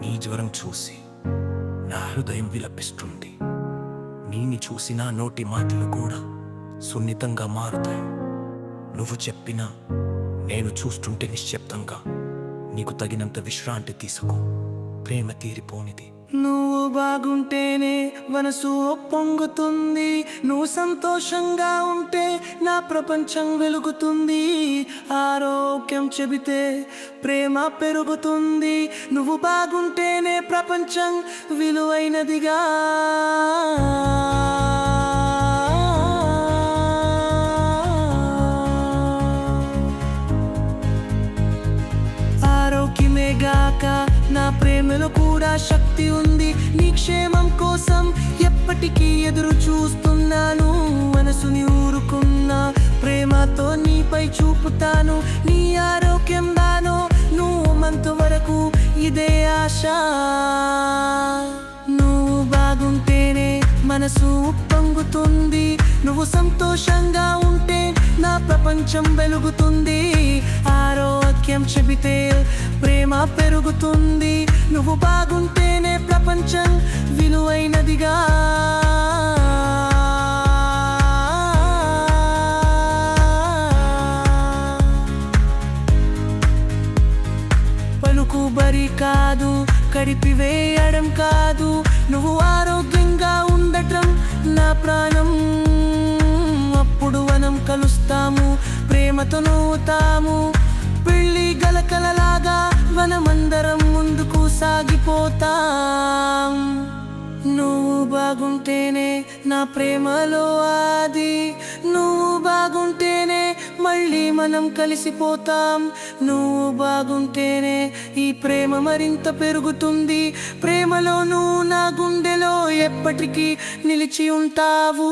నీ జ్వరం చూసి నా హృదయం విలపిస్తుంది. నీని చూసి నా నోటి మాటలు కూడా సున్నితంగా మారుతాయి. నువ్వు చెప్పినా నేను చూస్తుంటే నిశ్శబ్దంగా. నీకు తగినంత విశ్రాంతి తీసుకో. ప్రేమ తీరిపోనిది. నువ్వు బాగుంటేనే మనసు పొంగుతుంది నువ్వు సంతోషంగా ఉంటే నా ప్రపంచం వెలుగుతుంది. ఆరోగ్యం చెబితే ప్రేమ పెరుగుతుంది. నువ్వు బాగుంటేనే ప్రపంచం విలువైనదిగా. నా ప్రేమలో కూడా శక్తి ఉంది. నీ క్షేమం కోసం ఎప్పటికీ ఎదురు చూస్తున్నాను. మనసుని ఊరుకున్నా ప్రేమతో నీపై చూపుతాను. నీ ఆరోగ్యం దానో. నువ్వు మంత వరకు ఇదే ఆశ. నువ్వు బాగుంటేనే మనసు పొంగుతుంది నువ్వు సంతోషంగా ఉంటే నా ప్రపంచం వెలుగుతుంది. ఆరోగ్యం చెబితే ప్రేమ పెరుగుతుంది. నువ్వు బాగుంటేనే ప్రపంచం విలువైనదిగా. పలుకుబరి కాదు కడిపివేయడం కాదు. నువ్వు ఆరోగ్యంగా ఉండటం నా ప్రాణం. అప్పుడు వనం కలుస్తాము ప్రేమతో నవ్వుతాము. పెళ్ళి గలకలలాగా వనమందరం బాగుంటేనే నా ప్రేమలో ఆది. నువ్వు బాగుంటేనే మళ్ళీ మనం కలిసిపోతాం. నువ్వు బాగుంటేనే ఈ ప్రేమ మరింత పెరుగుతుంది. ప్రేమలో నువ్వు నా గుండెలో ఎప్పటికీ నిలిచి ఉంటావు.